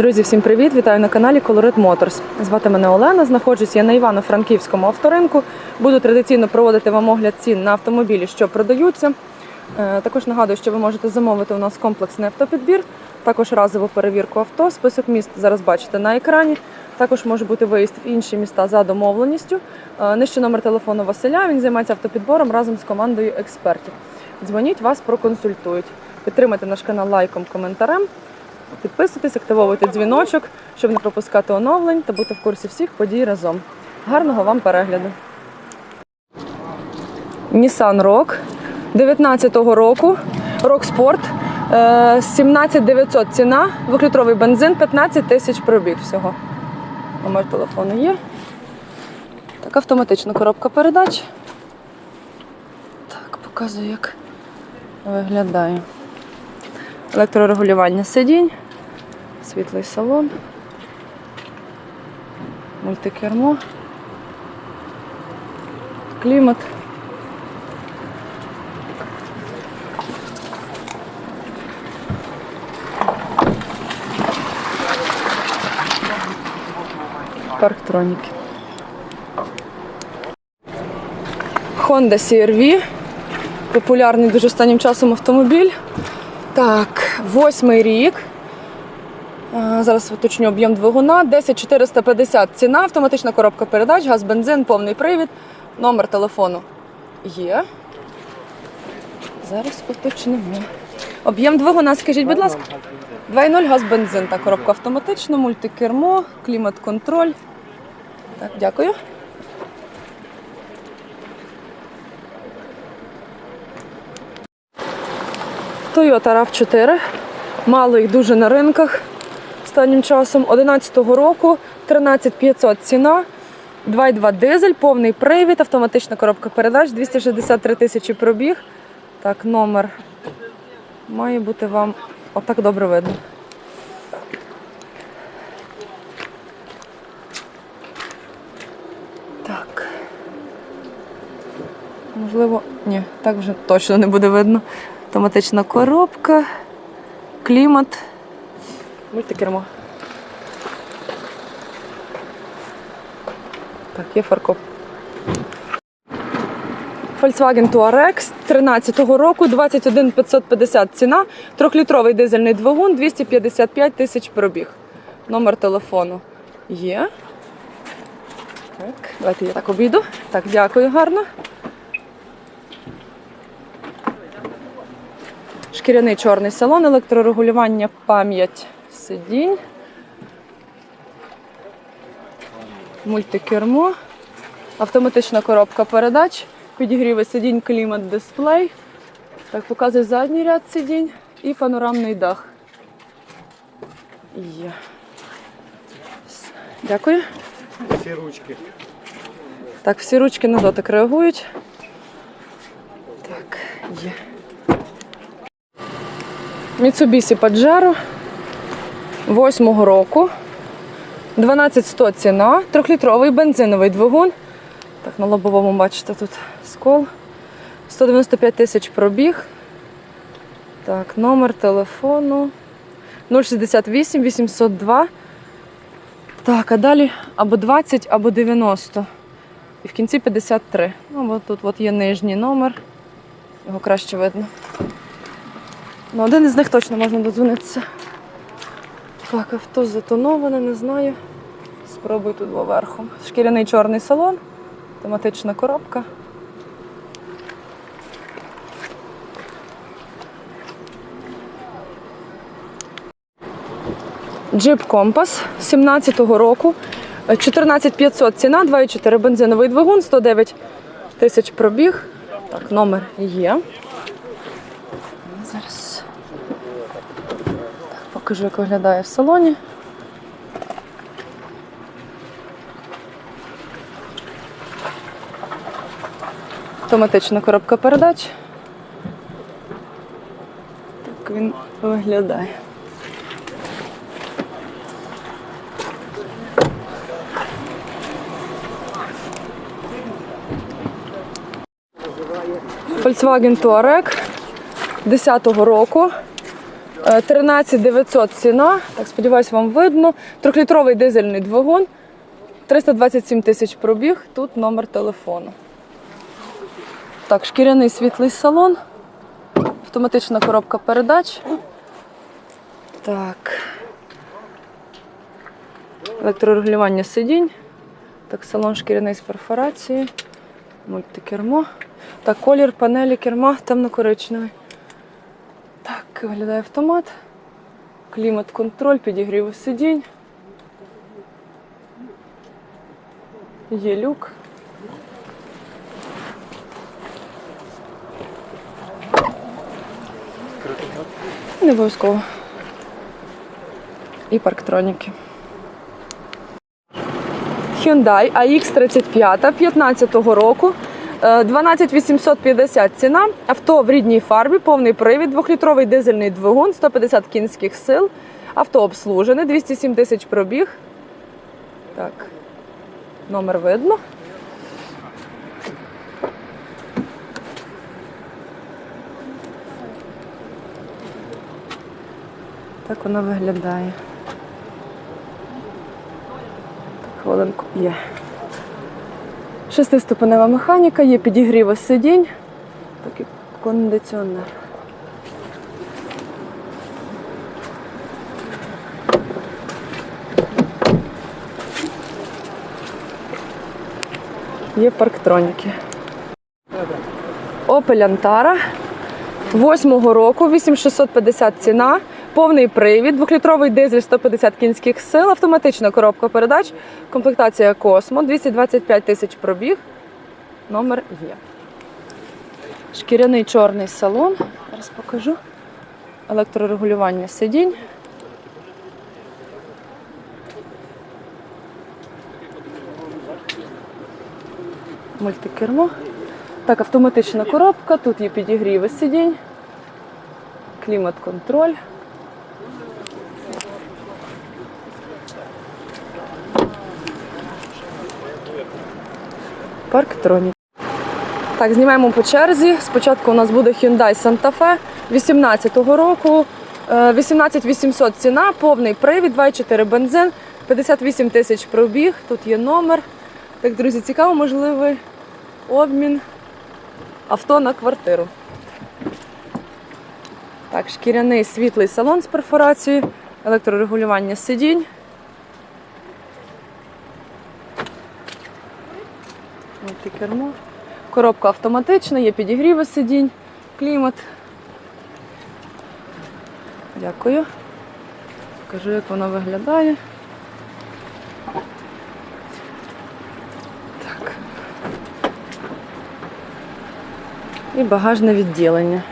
Друзі, всім привіт! Вітаю на каналі Colorit Motors. Звати мене Олена. Знаходжусь я на Івано-Франківському авторинку. Буду традиційно проводити вам огляд цін на автомобілі, що продаються. Е, Також нагадую, що ви можете замовити у нас комплексний автопідбір, також разову перевірку авто. Список міст зараз бачите на екрані. Також може бути виїзд в інші міста за домовленістю. Е, Нижче номер телефону Василя. Він займається автопідбором разом з командою експертів. Дзвоніть, вас проконсультують. Підтримайте наш канал лайком, коментарем. Підписуйтесь, активовуйте дзвіночок, щоб не пропускати оновлень та бути в курсі всіх подій разом. Гарного вам перегляду. Nissan Rogue 19-го року. Sport. е, 17900 ціна, двохлітровий бензин, 15 тисяч пробіг всього. Номер телефону є. Так, автоматична коробка передач. Так, показую, як виглядає. Електрорегулювання сидінь, світлий салон, мультикермо, клімат. Парктроніки. Honda CR-V. Популярний дуже останнім часом автомобіль. Так, восьмий рік. Е, Зараз уточню об'єм двигуна. 10450 ціна, автоматична коробка передач, газ, бензин, повний привід. Номер телефону є. Зараз уточнимо. Об'єм двигуна, скажіть, будь ласка. 2.0 газ, бензин та коробка автоматична, мультикермо, клімат-контроль. Так, дякую. Toyota RAV4. Мало їх дуже на ринках останнім часом. 11-го року 13500 ціна. 2,2 дизель, повний привід, автоматична коробка передач, 263 тисячі пробіг. Так, номер має бути вам отак добре видно. Так. Можливо, ні, так вже точно не буде видно. Автоматична коробка, клімат, мультикермо. Так, є фаркоп. Volkswagen Touareg 13-го року, 21 550 ціна, трьохлітровий дизельний двигун, 255 тисяч пробіг. Номер телефону є. Так, давайте я так обійду. Так, дякую гарно. Шкіряний чорний салон, електрорегулювання, пам'ять сидінь. Мультикермо, автоматична коробка передач, підігріви сидінь, клімат, дисплей. Так, показує задній ряд сидінь і панорамний дах. Є. Дякую. Всі ручки. Так, всі ручки на дотик реагують. Так, є. Mitsubishi Pajero 8 року. 12100 ціна, трьохлітровий бензиновий двигун. Так, на лобовому бачите тут скол. 195 тисяч пробіг. Так, номер телефону 068 802. Так, а далі або 20, або 90. І в кінці 53. Ну, бо тут от є нижній номер. Його краще видно. Ну, один із них точно можна додзвонитися. Так, авто затоноване, не знаю. Спробуй тут верхом. Шкіряний чорний салон, тематична коробка. Джип Компас 17-го року. 14500 ціна, 2,4 бензиновий двигун, 109 тисяч пробіг. Так, номер є. Зараз так, покажу, як виглядає в салоні. Автоматична коробка передач. Так він виглядає. Volkswagen Touareg 10-го року. Е, 13 900 ціна. Так, сподіваюсь, вам видно. Трьохлітровий дизельний двигун. 327 тисяч пробіг. Тут номер телефону. Так, шкіряний світлий салон. Автоматична коробка передач. Так. Електрорегулювання сидінь. Так, салон шкіряний з перфорацією. Мультикермо. Так, колір панелі керма темно-коричневий. Так, виглядає автомат. Клімат-контроль, підігрів сидінь. Є люк. Не обов'язково. І парктроніки. Hyundai AX35 15 року. Е, 12850 ціна. Авто в рідній фарбі, повний привід, двохлітровий дизельний двигун, 150 кінських сил. Авто обслужене, 207 тисяч пробіг. Так, номер видно. Так воно виглядає. Хвилинку є. Шестиступенева механіка, є підігріви сидінь, так і кондиціонер. Є парктроніки. Antara. Восьмого року, 8650 ціна, повний привід, двохлітровий дизель 150 кінських сил, автоматична коробка передач, комплектація Космо, 225 тисяч пробіг. Номер є. Шкіряний чорний салон. Зараз покажу. Електрорегулювання сидінь. Мультикермо. Так, автоматична коробка, тут є підігріви сидінь, клімат-контроль. Парктронік. Так, знімаємо по черзі. Спочатку у нас буде Hyundai Santa Fe 18-го року. Е, 18800 ціна, повний привід, 2,4 бензин, 58 тисяч пробіг. Тут є номер. Так, друзі, цікаво, можливий обмін авто на квартиру. Так, шкіряний світлий салон з перфорацією, електрорегулювання сидінь. Мультикермо. Коробка автоматична, є підігріви сидінь, клімат. Дякую. Покажу, як воно виглядає. Так. І багажне відділення.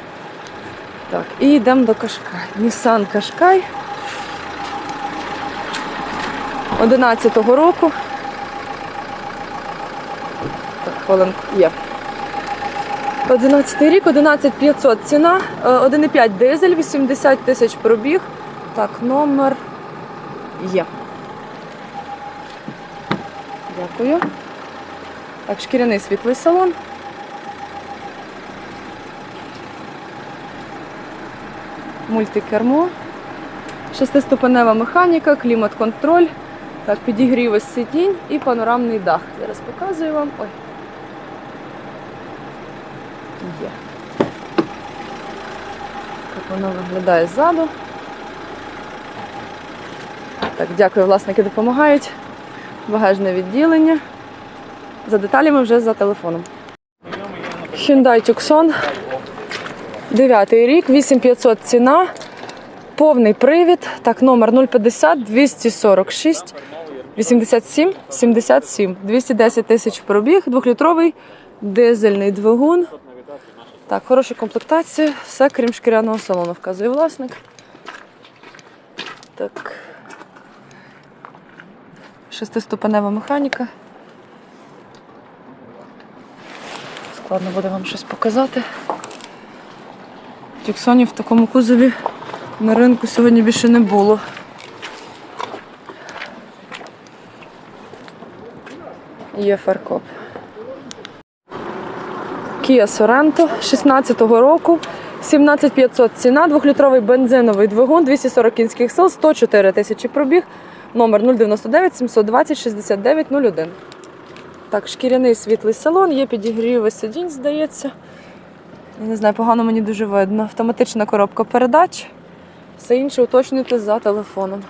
Так, і йдемо до Кашкай. Nissan Qashqai 11-го року. Хвилинку є. 11 рік, 11500 ціна, е, 1,5 дизель, 80 тисяч пробіг. Так, номер є. Дякую. Так, шкіряний світлий салон. Мультикермо. Шестиступенева механіка, клімат-контроль. Так, підігріви сидінь і панорамний дах. Зараз показую вам. Ой. Є. Так воно виглядає ззаду. Так, дякую, власники допомагають. Багажне відділення. За деталями вже за телефоном. Hyundai Tucson. Дев'ятий рік, 8500 ціна. Повний привід. Так, номер 050 246 87 77. 210 тисяч пробіг, двохлітровий дизельний двигун. Так, хороша комплектація, все крім шкіряного салону, вказує власник. Так. Шестиступенева механіка. Складно буде вам щось показати. Тюксонів в такому кузові на ринку сьогодні більше не було. Є фаркоп. Kia Sorento 16-го року. 17500 ціна, двохлітровий бензиновий двигун, 240 кінських сил, 104 тисячі пробіг, номер 099 720 69 01. Так, шкіряний світлий салон, є підігріви сидінь, здається. Я не знаю, погано мені дуже видно. Автоматична коробка передач. Все інше уточнюйте за телефоном.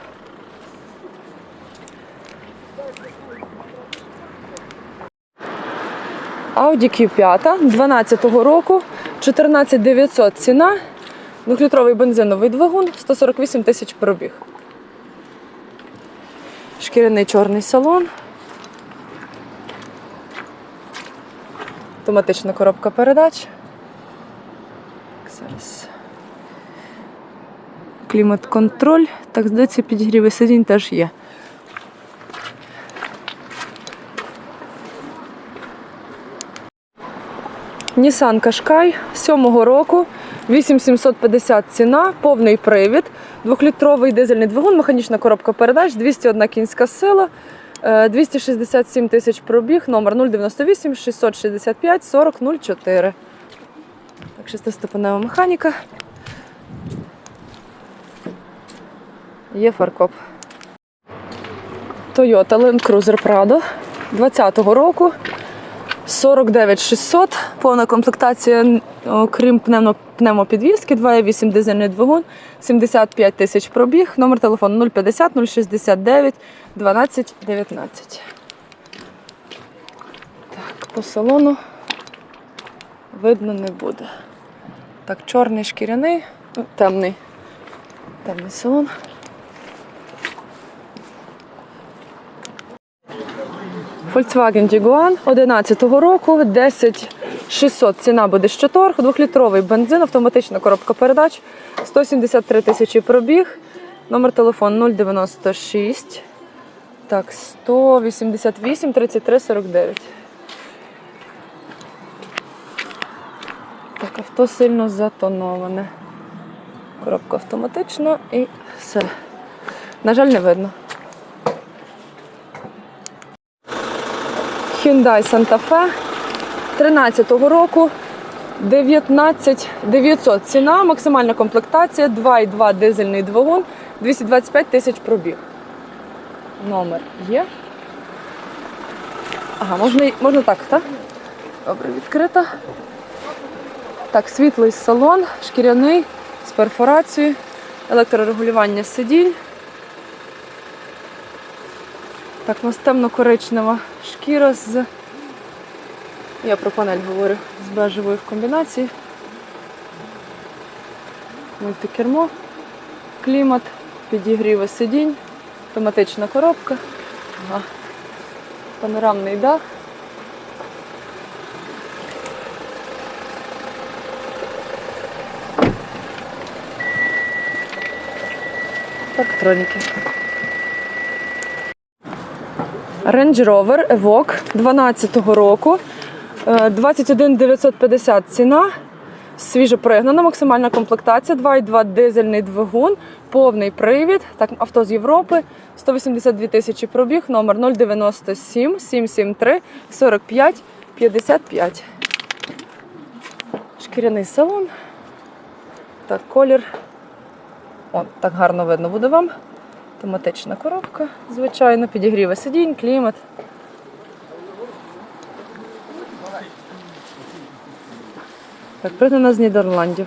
Audi Q5 12 року, 14900 ціна, двохлітровий бензиновий двигун, 148 тисяч пробіг. Шкіряний чорний салон. Автоматична коробка передач. Зараз. Клімат-контроль. Так, здається, підігріви сидінь теж є. Nissan Qashqai 7 року, 8750 ціна, повний привід, двохлітровий дизельний двигун, механічна коробка передач, 201 кінська сила, е, 267 тисяч пробіг, номер 098 665 40 04. Так, шестиступенева механіка. Є фаркоп. Toyota Land Cruiser Prado 20-го року. 49 600, повна комплектація, окрім пневмо, пневмопідвізки, 2,8 дизельний двигун, 75 тисяч пробіг, номер телефону 050 069 12 19. Так, по салону видно не буде. Так, чорний шкіряний, ну, темний. Темний салон. Volkswagen Tiguan 11 року, 10 600 ціна буде ще торг, двохлітровий бензин, автоматична коробка передач, 173 тисячі пробіг, номер телефону 096, так, 188 33 49. Так, авто сильно затоноване. Коробка автоматична і все. На жаль, не видно. Hyundai Santa Fe 13-го року 19 900 ціна, максимальна комплектація, 2,2 дизельний двигун, 225 тисяч пробіг. Номер є. Ага, можна, можна так, так? Добре, відкрита. Так, світлий салон, шкіряний, з перфорацією, електрорегулювання сидінь. Так, у нас темно-коричнева шкіра з. Я про панель говорю, з бежевою в комбінації. Мультикермо, клімат, підігріви сидінь, автоматична коробка, ага. панорамний дах. Електроніки. Range Rover Evoque 12-го року. Е, 21 950 ціна. Свіжо пригнана, максимальна комплектація, 2,2 дизельний двигун, повний привід. Так, авто з Європи, 182 тисячі пробіг, номер 097 773 45 55. Шкіряний салон. Так, колір. О, так гарно видно буде вам. Автоматична коробка, звичайно, підігріви сидінь, клімат. Так, прийде нас з Нідерландів.